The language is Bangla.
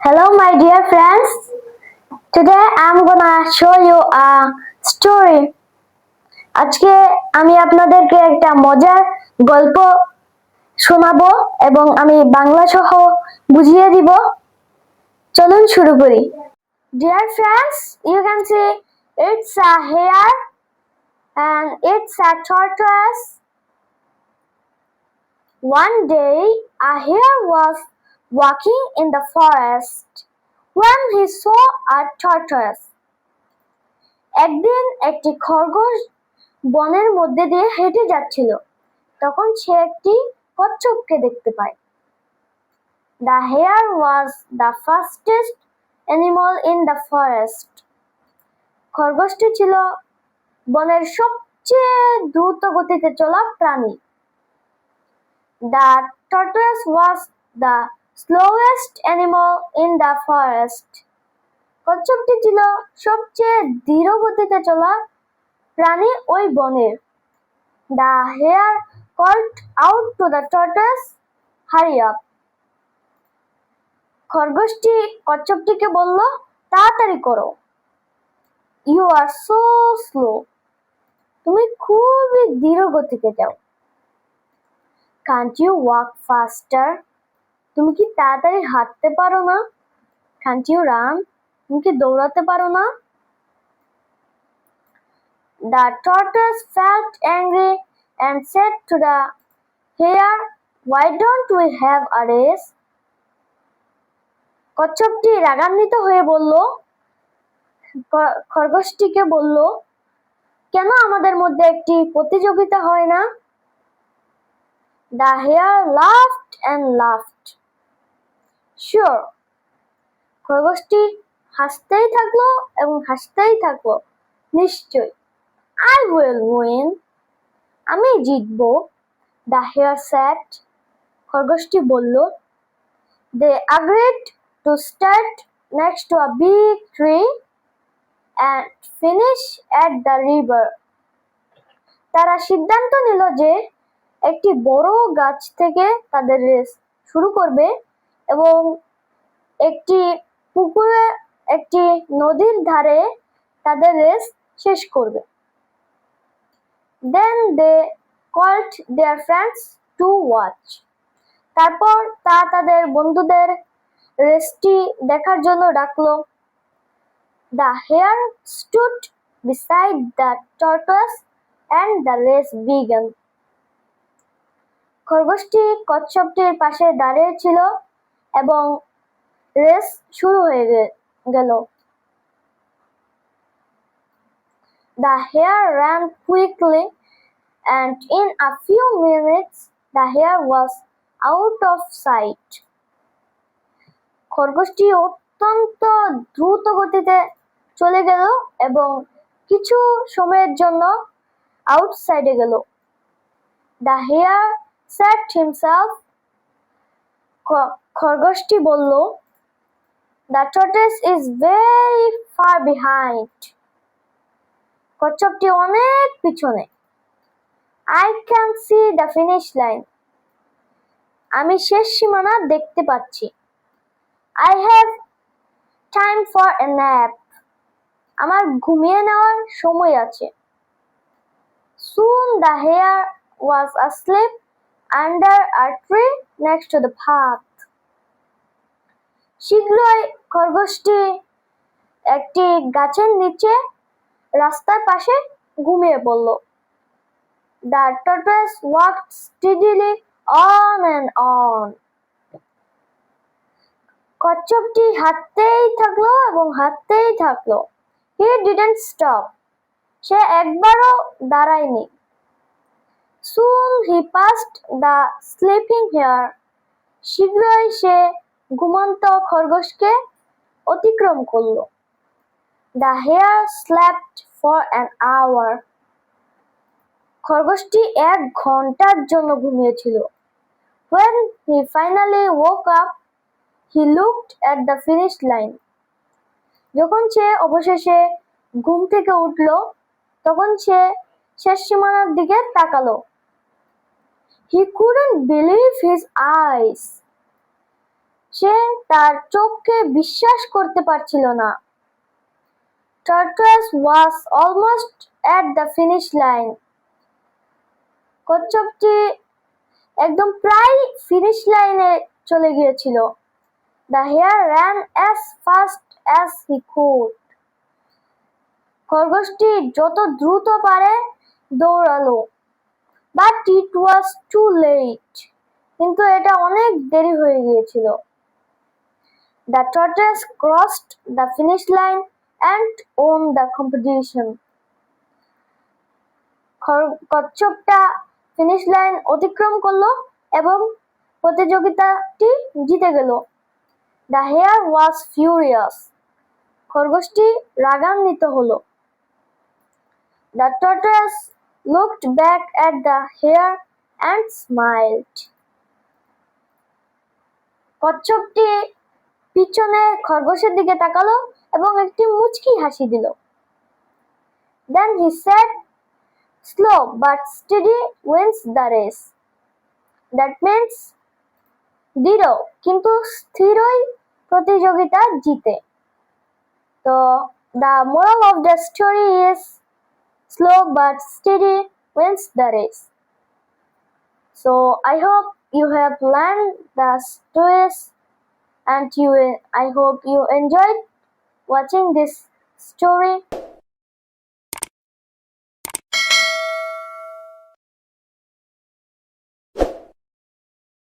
Hello, my dear friends. Today I'm gonna show you a story. আজকে আমি আপনাদেরকে একটা মজার গল্প শোনাবো এবং আমি বাংলা সহ বুঝিয়ে দিব চলুন শুরু করি Dear friends, you can see it's a hare and it's a tortoise. One day, a hare was walking in the forest when he saw a tortoise. একদিন একটি খরগোশ বনের মধ্যে দিয়ে হেঁটে যাচ্ছিল। তখন সে একটি কচ্ছপকে দেখতে পায়। The hare was the fastest animal in the forest খরগোশটি ছিল বনের সবচেয়ে দ্রুত গতিতে চলা প্রাণী। The tortoise was the slowest animal in the forest কচ্ছপটি ছিল সবচেয়ে ধীর গতিতে চলা প্রাণী ওই বনের। The hare called out to the tortoise hurry up খরগোশটি কচ্ছপটিকে বলল, তাড়াতাড়ি করো। ইউ আর সো স্লো তুমি খুবই ধীর গতিতে যাও। কান্ট ইউ ওয়াক ফাস্টার তুমি কি তাড়াতাড়ি হাঁটতে পারো না? কান্ট রান তুমি কি দৌড়াতে পারো না? The tortoise felt angry and said to the hare, Why don't we have a race? কচ্ছপটি রাগান্বিত হয়ে বলল খরগোশটিকে বলল কেন আমাদের মধ্যে একটি প্রতিযোগিতা হয় না? The hare laughed and laughed sure খরগোশটি হাসতেই থাকল এবং হাসতেই থাকল নিশ্চয় আই উইল উইন আমি জিতবো। দ্য হেয়ার স্যাট খরগোশটি বলল they agreed to start next to a big tree and finish at the river তারা সিদ্ধান্ত নিল যে একটি বড় গাছ থেকে তাদের রেস শুরু করবে। এবং একটি পুকুরে, একটি নদীর ধারে তাদের রেস শেষ করবে। Then they called their friends to watch তারপর তা তাদের বন্ধুদের রেসটি দেখার জন্য ডাকলো। The hare stood beside the tortoise and the race began খরগোশটি কচ্ছপটির পাশে দাঁড়িয়ে ছিল। এবং রেস শুরু হয়ে গেল The hare ran quickly, and in a few minutes the hare was out of sight. খরগোশটি অত্যন্ত দ্রুত গতিতে চলে গেল এবং কিছু সময়ের জন্য আউটসাইডে গেল দ্য হেয়ার সেট হিমসেলফ খরগোশটি বলল the tortoise is very far behind কচ্ছপটি অনেক পিছনে। I can see the finish line আমি শেষ সীমানা দেখতে পাচ্ছি। I have time for a nap আমার ঘুমিয়ে নেওয়ার সময় আছে। Soon the hare was asleep under a tree next to the path. শীঘ্রই খরগোশটি একটি গাছের নিচে রাস্তার পাশে ঘুমিয়ে পড়ল। The tortoise walked steadily on and on. কচ্ছপটি হাঁটতেই থাকল এবং হাঁটতেই থাকল। হি ডিডেন্ট স্টপ সে একবারও দাঁড়ায়নি। Soon he passed the sleeping hare শীঘ্রই সে ঘুমন্ত খরগোশকে অতিক্রম করল। The hare slept for an hour খরগোশটি এক ঘণ্টার জন্য ঘুমিয়েছিল। When he finally woke up, he looked at the finish line. যখন সে অবশেষে ঘুম থেকে উঠল তখন সে শেষ সীমানার দিকে তাকালো। হি couldn't believe his eyes সে তার চোখকে বিশ্বাস করতে পারছিল না। Tortoise was almost at the finish line কচ্ছপটি একদম প্রায় ফিনিশ লাইনে চলে গিয়েছিল। The hare ran as fast as he could খরগোশটি যত দ্রুত পারে দৌড়ালো but it was too late কিন্তু এটা অনেক দেরি হয়ে গিয়েছিল। The tortoise crossed the finish line and won the competition কচ্ছপটা ফিনিশ লাইন অতিক্রম করল এবং প্রতিযোগিতাটি জিতে গেল। দ্য হেয়ার ওয়াজ ফিউরিয়াস খরগোশটি রাগান্বিত হলো। The tortoise looked back at the hare and smiled. কচ্ছপটি পিছনে খরগোশের দিকে তাকালো এবং একটি মুচকি হাসি দিল। Then he said slow but steady wins the race that means দৃঢ় কিন্তু স্থিরই প্রতিযোগিতা জিতে। তো the moral of the story is slow but steady wins the race. So, I hope you have learned the stories and you I hope you enjoyed watching this story